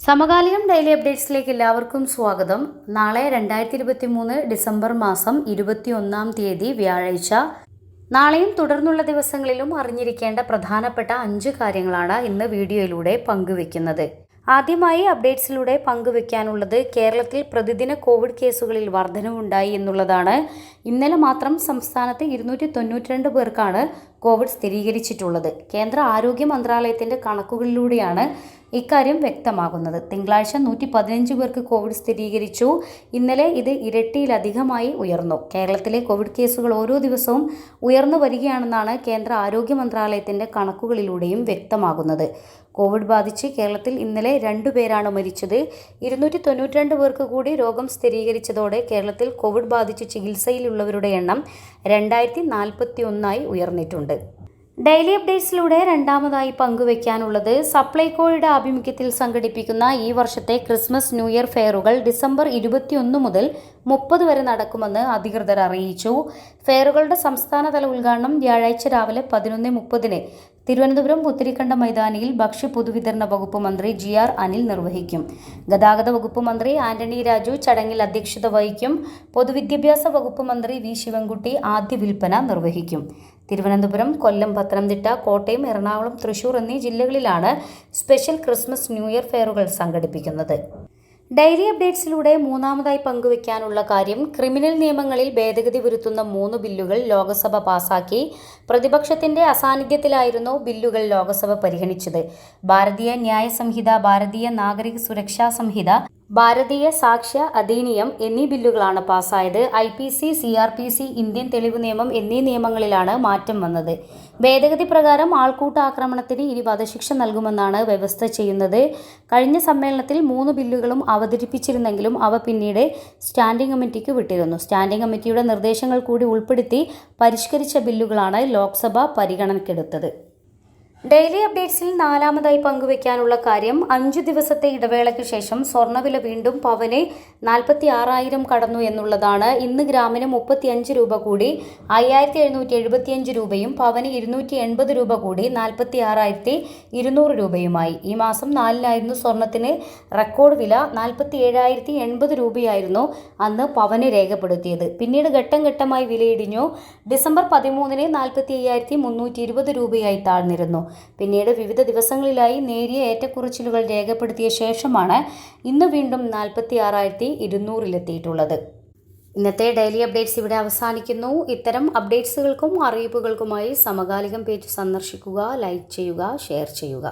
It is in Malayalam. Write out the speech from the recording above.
സമകാലികം ഡെയിലി അപ്ഡേറ്റ്സിലേക്ക് എല്ലാവർക്കും സ്വാഗതം. നാളെ രണ്ടായിരത്തി ഇരുപത്തി മൂന്ന് ഡിസംബർ മാസം ഇരുപത്തി ഒന്നാം തീയതി വ്യാഴാഴ്ച. നാളെയും തുടർന്നുള്ള ദിവസങ്ങളിലും അറിഞ്ഞിരിക്കേണ്ട പ്രധാനപ്പെട്ട അഞ്ച് കാര്യങ്ങളാണ് ഇന്ന് വീഡിയോയിലൂടെ പങ്കുവെക്കുന്നത്. ആദ്യമായി അപ്ഡേറ്റ്സിലൂടെ പങ്കുവെക്കാനുള്ളത് കേരളത്തിൽ പ്രതിദിന കോവിഡ് കേസുകളിൽ വർധനവുണ്ടായി എന്നുള്ളതാണ്. ഇന്നലെ മാത്രം സംസ്ഥാനത്ത് ഇരുന്നൂറ്റി പേർക്കാണ് കോവിഡ് സ്ഥിരീകരിച്ചിട്ടുള്ളത്. കേന്ദ്ര ആരോഗ്യ മന്ത്രാലയത്തിന്റെ കണക്കുകളിലൂടെയാണ് ഇക്കാര്യം വ്യക്തമാകുന്നത്. തിങ്കളാഴ്ച നൂറ്റി പതിനഞ്ച് പേർക്ക് കോവിഡ് സ്ഥിരീകരിച്ചു. ഇന്നലെ ഇത് ഇരട്ടിയിലധികമായി ഉയർന്നു. കേരളത്തിലെ കോവിഡ് കേസുകൾ ഓരോ ദിവസവും ഉയർന്നു വരികയാണെന്നാണ് കേന്ദ്ര ആരോഗ്യ മന്ത്രാലയത്തിന്റെ കണക്കുകളിലൂടെയും വ്യക്തമാകുന്നത്. കോവിഡ് ബാധിച്ച് കേരളത്തിൽ ഇന്നലെ രണ്ടു പേരാണ് മരിച്ചത്. ഇരുന്നൂറ്റി തൊണ്ണൂറ്റിരണ്ട് പേർക്ക് കൂടി രോഗം സ്ഥിരീകരിച്ചതോടെ കേരളത്തിൽ കോവിഡ് ബാധിച്ച് ചികിത്സയിലുള്ളവരുടെ എണ്ണം രണ്ടായിരത്തി നാൽപ്പത്തി ഒന്നായി ഉയർന്നിട്ടുണ്ട്. ഡെയിലി അപ്ഡേറ്റ്സിലൂടെ രണ്ടാമതായി പങ്കുവയ്ക്കാനുള്ളത് സപ്ലൈകോയുടെ ആഭിമുഖ്യത്തിൽ സംഘടിപ്പിക്കുന്ന ഈ വർഷത്തെ ക്രിസ്മസ് ന്യൂ ഇയർ ഫെയറുകൾ ഡിസംബർ ഇരുപത്തിയൊന്ന് മുതൽ മുപ്പത് വരെ നടക്കുമെന്ന് അധികൃതർ അറിയിച്ചു. ഫെയറുകളുടെ സംസ്ഥാനതല ഉദ്ഘാടനം വ്യാഴാഴ്ച രാവിലെ പതിനൊന്ന് മുപ്പതിന് തിരുവനന്തപുരം പുത്തിരിക്കണ്ട മൈതാനിയിൽ ഭക്ഷ്യ പൊതുവിതരണ വകുപ്പ് മന്ത്രി ജി ആർ അനിൽ നിർവഹിക്കും. ഗതാഗത വകുപ്പ് മന്ത്രി ആന്റണി രാജു ചടങ്ങിൽ അധ്യക്ഷത വഹിക്കും. പൊതുവിദ്യാഭ്യാസ വകുപ്പ് മന്ത്രി വി ശിവൻകുട്ടി ആദ്യ വിൽപ്പന നിർവഹിക്കും. തിരുവനന്തപുരം കൊല്ലം പത്തനംതിട്ട കോട്ടയം എറണാകുളം തൃശൂർ എന്നീ ജില്ലകളിലാണ് സ്പെഷ്യൽ ക്രിസ്മസ് ന്യൂ ഇയർ ഫെയറുകൾ സംഘടിപ്പിക്കുന്നത്. ഡെയിലി അപ്ഡേറ്റ്സിലൂടെ മൂന്നാമതായി പങ്കുവയ്ക്കാനുള്ള കാര്യം ക്രിമിനൽ നിയമങ്ങളിൽ ഭേദഗതി വരുത്തുന്ന മൂന്ന് ബില്ലുകൾ ലോക്സഭ പാസാക്കി. പ്രതിപക്ഷത്തിന്റെ അസാന്നിധ്യത്തിലായിരുന്നു ബില്ലുകൾ ലോക്സഭ പരിഗണിച്ചത്. ഭാരതീയ ന്യായ സംഹിത ഭാരതീയ നാഗരിക സുരക്ഷാ സംഹിത ഭാരതീയ സാക്ഷ്യ അധീനിയം എന്നീ ബില്ലുകളാണ് പാസ്സായത്. I P C C R P C Indian തെളിവ് നിയമം എന്നീ നിയമങ്ങളിലാണ് മാറ്റം വന്നത്. ഭേദഗതി പ്രകാരം ആൾക്കൂട്ട ആക്രമണത്തിന് ഇനി വധശിക്ഷ നൽകുമെന്നാണ് വ്യവസ്ഥ ചെയ്യുന്നത്. കഴിഞ്ഞ സമ്മേളനത്തിൽ മൂന്ന് ബില്ലുകളും അവതരിപ്പിച്ചിരുന്നെങ്കിലും അവ പിന്നീട് സ്റ്റാൻഡിംഗ് കമ്മിറ്റിക്ക് വിട്ടിരുന്നു. സ്റ്റാൻഡിംഗ് കമ്മിറ്റിയുടെ നിർദ്ദേശങ്ങൾ കൂടി ഉൾപ്പെടുത്തി പരിഷ്കരിച്ച ബില്ലുകളാണ് ലോക്സഭ പരിഗണനയ്ക്കെടുത്തത്. ഡെയിലി അപ്ഡേറ്റ്സിൽ നാലാമതായി പങ്കുവയ്ക്കാനുള്ള കാര്യം അഞ്ചു ദിവസത്തെ ഇടവേളയ്ക്ക് ശേഷം സ്വർണവില വീണ്ടും പവന് നാൽപ്പത്തി ആറായിരം കടന്നു എന്നുള്ളതാണ്. ഇന്ന് ഗ്രാമിന് മുപ്പത്തിയഞ്ച് രൂപ കൂടി അയ്യായിരത്തി എഴുന്നൂറ്റി എഴുപത്തിയഞ്ച് രൂപയും പവന് ഇരുന്നൂറ്റി എൺപത് രൂപ കൂടി നാൽപ്പത്തി ആറായിരത്തി ഇരുന്നൂറ് രൂപയുമായി. ഈ മാസം നാലിനായിരുന്നു സ്വർണത്തിന് റെക്കോർഡ് വില നാൽപ്പത്തി ഏഴായിരത്തി എൺപത് രൂപയായിരുന്നു അന്ന് പവന് രേഖപ്പെടുത്തിയത്. പിന്നീട് ഘട്ടം ഘട്ടമായി വിലയിടിഞ്ഞു. ഡിസംബർ പതിമൂന്നിന് നാൽപ്പത്തി അയ്യായിരത്തി മുന്നൂറ്റി ഇരുപത് രൂപയായി താഴ്ന്നിരുന്നു. പിന്നീട് വിവിധ ദിവസങ്ങളിലായി നേരിയ ഏറ്റക്കുറച്ചിലുകൾ രേഖപ്പെടുത്തിയ ശേഷമാണ് ഇന്ന് വീണ്ടും നാൽപ്പത്തി ആറായിരത്തി ഇരുന്നൂറിലെത്തിയിട്ടുള്ളത്. ഇന്നത്തെ ഡെയിലി അപ്ഡേറ്റ്സ് ഇവിടെ അവസാനിക്കുന്നു. ഇത്തരം അപ്ഡേറ്റ്സുകൾക്കും അറിയിപ്പുകൾക്കുമായി സമകാലികം പേജ് സന്ദർശിക്കുക ലൈക്ക് ചെയ്യുക ഷെയർ ചെയ്യുക.